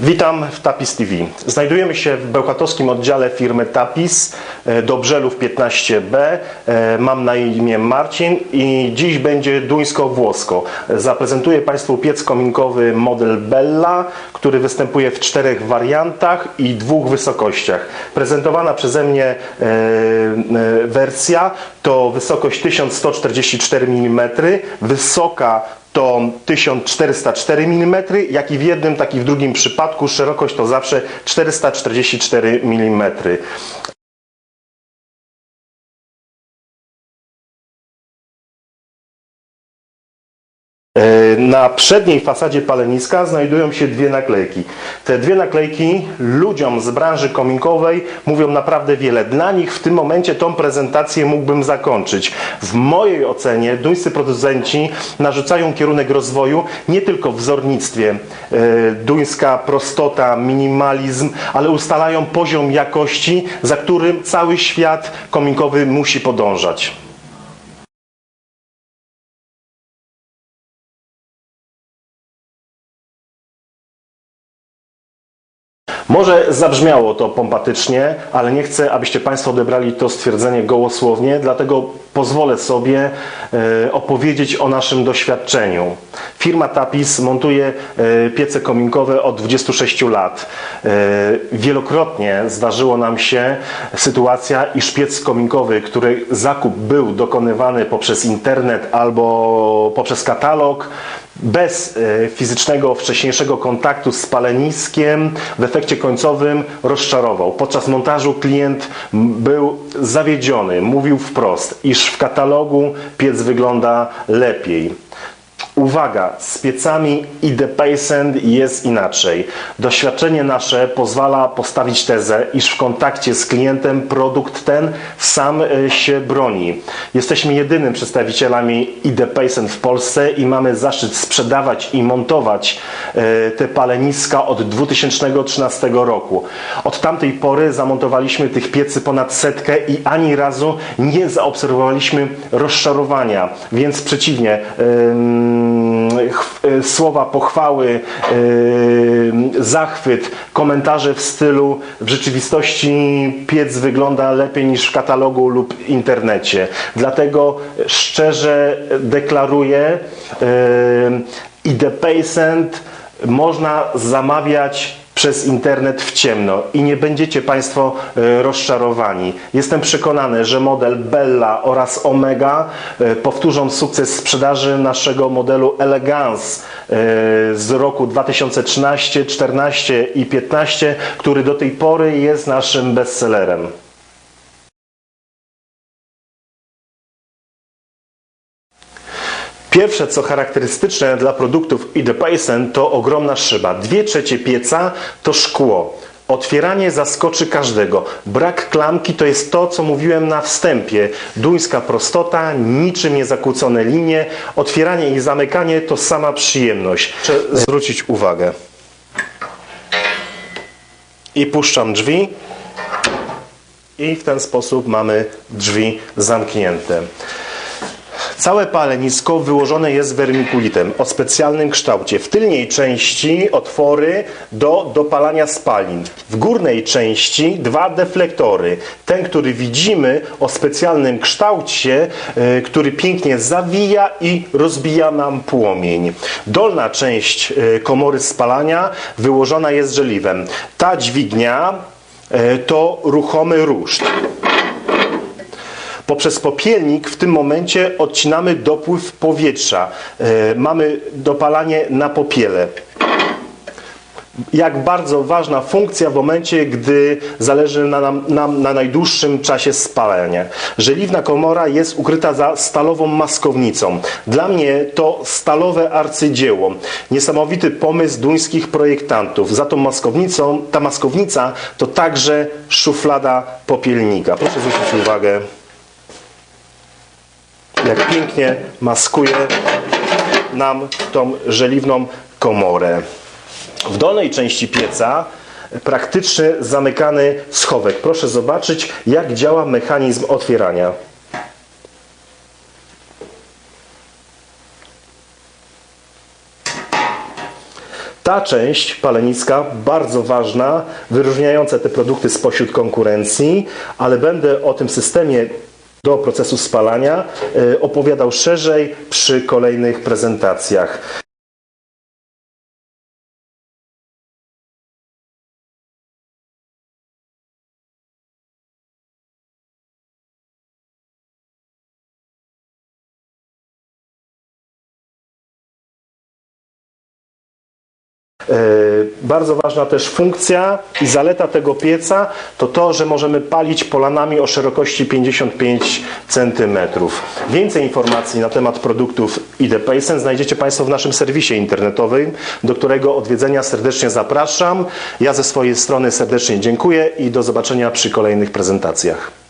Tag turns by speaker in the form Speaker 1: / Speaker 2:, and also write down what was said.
Speaker 1: Witam w Tapis TV. Znajdujemy się w bełchatowskim oddziale firmy Tapis e, Dobrzelów 15B. E, Mam na imię Marcin i dziś będzie duńsko-włosko. Zaprezentuję Państwu piec kominkowy model Bella, który występuje w czterech wariantach i dwóch wysokościach. Prezentowana przeze mnie e, wersja to wysokość 1144 mm, wysoka to 1404 mm, jak i w jednym, tak i w drugim przypadku szerokość to zawsze 444 mm. Na przedniej fasadzie paleniska znajdują się dwie naklejki. Te dwie naklejki ludziom z branży kominkowej mówią naprawdę wiele. Dla nich w tym momencie tą prezentację mógłbym zakończyć. W mojej ocenie duńscy producenci narzucają kierunek rozwoju nie tylko w wzornictwie, e, duńska prostota, minimalizm, ale ustalają poziom jakości, za którym cały świat kominkowy musi podążać. Może zabrzmiało to pompatycznie, ale nie chcę, abyście Państwo odebrali to stwierdzenie gołosłownie, dlatego pozwolę sobie e, opowiedzieć o naszym doświadczeniu. Firma Tapis montuje e, piece kominkowe od 26 lat. E, wielokrotnie zdarzyło nam się sytuacja, iż piec kominkowy, który zakup był dokonywany poprzez internet albo poprzez katalog, bez fizycznego, wcześniejszego kontaktu z paleniskiem w efekcie końcowym rozczarował. Podczas montażu klient był zawiedziony, mówił wprost, iż w katalogu piec wygląda lepiej. Uwaga, z piecami ID Paysend jest inaczej. Doświadczenie nasze pozwala postawić tezę, iż w kontakcie z klientem produkt ten sam e, się broni. Jesteśmy jedynym przedstawicielami ID Paysend w Polsce i mamy zaszczyt sprzedawać i montować e, te paleniska od 2013 roku. Od tamtej pory zamontowaliśmy tych piecy ponad setkę i ani razu nie zaobserwowaliśmy rozczarowania, więc przeciwnie, ym, ch- y, słowa pochwały, ym, zachwyt, komentarze w stylu w rzeczywistości piec wygląda lepiej niż w katalogu lub internecie. Dlatego szczerze deklaruję, ym, ID Paysend można zamawiać przez internet w ciemno i nie będziecie Państwo e, rozczarowani. Jestem przekonany, że model Bella oraz Omega e, powtórzą sukces sprzedaży naszego modelu Elegance e, z roku 2013, 14 i 15, który do tej pory jest naszym bestsellerem. Pierwsze, co charakterystyczne dla produktów ID Paisen, to ogromna szyba. Dwie trzecie pieca to szkło. Otwieranie zaskoczy każdego. Brak klamki to jest to, co mówiłem na wstępie. Duńska prostota, niczym niezakłócone linie. Otwieranie i zamykanie to sama przyjemność. Muszę zwrócić uwagę. I puszczam drzwi. I w ten sposób mamy drzwi zamknięte. Całe palenisko wyłożone jest wermikulitem o specjalnym kształcie. W tylnej części otwory do dopalania spalin. W górnej części dwa deflektory. Ten, który widzimy o specjalnym kształcie, e, który pięknie zawija i rozbija nam płomień. Dolna część e, komory spalania wyłożona jest żeliwem. Ta dźwignia e, to ruchomy ruszt. Poprzez popielnik w tym momencie odcinamy dopływ powietrza. E, mamy dopalanie na popiele. Jak bardzo ważna funkcja w momencie, gdy zależy na nam, nam na najdłuższym czasie spalania. Żeliwna komora jest ukryta za stalową maskownicą. Dla mnie to stalowe arcydzieło. Niesamowity pomysł duńskich projektantów. Za tą maskownicą, ta maskownica to także szuflada popielnika. Proszę zwrócić uwagę jak pięknie maskuje nam tą żeliwną komorę. W dolnej części pieca praktyczny zamykany schowek. Proszę zobaczyć, jak działa mechanizm otwierania. Ta część palenicka bardzo ważna, wyróżniająca te produkty spośród konkurencji, ale będę o tym systemie do procesu spalania e, opowiadał szerzej przy kolejnych prezentacjach. Bardzo ważna też funkcja i zaleta tego pieca to to, że możemy palić polanami o szerokości 55 cm. Więcej informacji na temat produktów ID Paysen znajdziecie Państwo w naszym serwisie internetowym, do którego odwiedzenia serdecznie zapraszam. Ja ze swojej strony serdecznie dziękuję i do zobaczenia przy kolejnych prezentacjach.